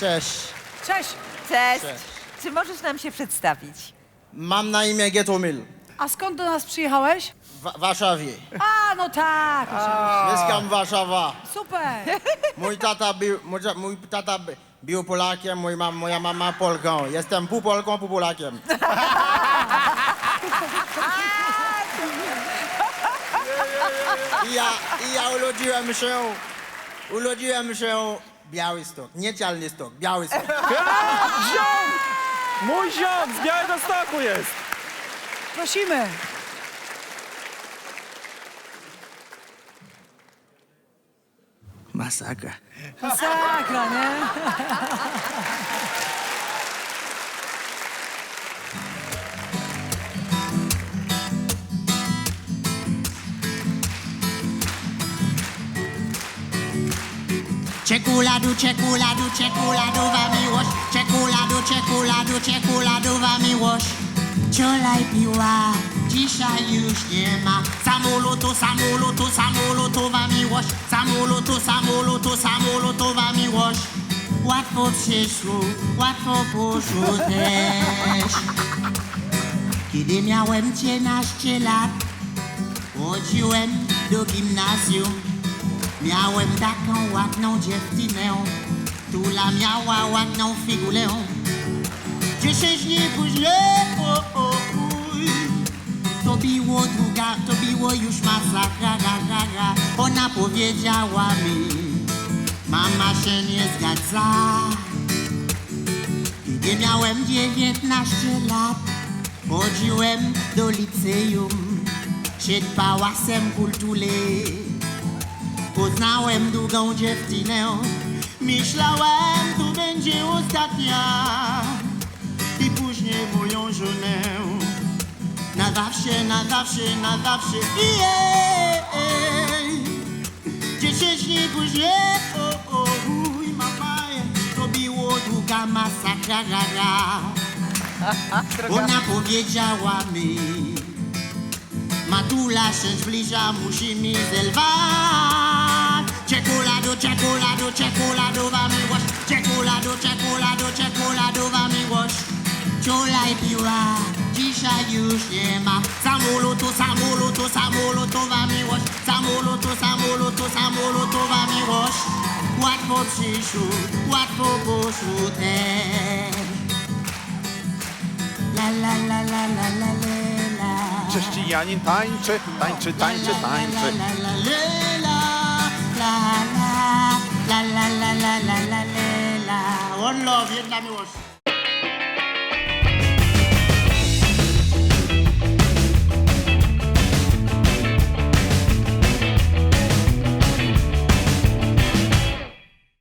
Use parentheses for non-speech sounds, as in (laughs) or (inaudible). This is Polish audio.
Cześć. Cześć. Cześć. Cześć. Czy możesz nam się przedstawić? Mam na imię Getomil. A skąd do nas przyjechałeś? W Warszawie. A, no tak. Mieszkam w Warszawa. Super. (laughs) Mój tata był, mój, mój tata by- był Polakiem, mój mam, moja mama Polką. Jestem pół Polką, pół Polakiem. (laughs) I ja, I ja urodziłem się, urodziłem się Białystok, nie Cialnystok, Białystok. (laughs) Ziom! Mój ziom z Białego Stoku jest! Prosimy. Masakra. Masakra, nie? (laughs) Czekoladu, czekoladu, czekoladowa miłość. Czekoladu, czekoladu, czekoladowa miłość. Wczoraj piła, dzisiaj już nie ma. Samolotu, samolotu, samolotowa miłość. Samolotu, samolotu, samolotowa miłość. Łatwo przyszło, łatwo poszło też Kiedy miałem 13 lat Chodziłem do gimnazjum Miałem taką ładną dziewczynę, która miała ładną figurę. Dziesięć dni później, o, o, uj, to było druga, to było już masakra, ra, ra, ra. Ona powiedziała mi, mama się nie zgadza. Kiedy miałem 19 lat, chodziłem do liceum, przed pałacem kultury. Poznałem drugą dziewczynę. Myślałem, to będzie ostatnia. I później moją żonę. Na zawsze, na zawsze, na zawsze. I jej. Dziesięć dni później o, o, uj, mama To było druga masakra, ra, ra. Ona powiedziała mi Matula się zbliża, musimy zerwać Czekolado, czekolado, czekoladowa miłość Czekolado, czekolado, czekoladowa miłość Wczoraj piła, dzisiaj już nie ma Samolotu, samolotu, samolotowa miłość Samolotu, samolotu, samolotowa miłość Łatwo przyszło, łatwo poszło też La la la la la la la la Chrześcijanin tańczy, tańczy, tańczy, tańczy. La la la la la la Brawo, jedna miłość.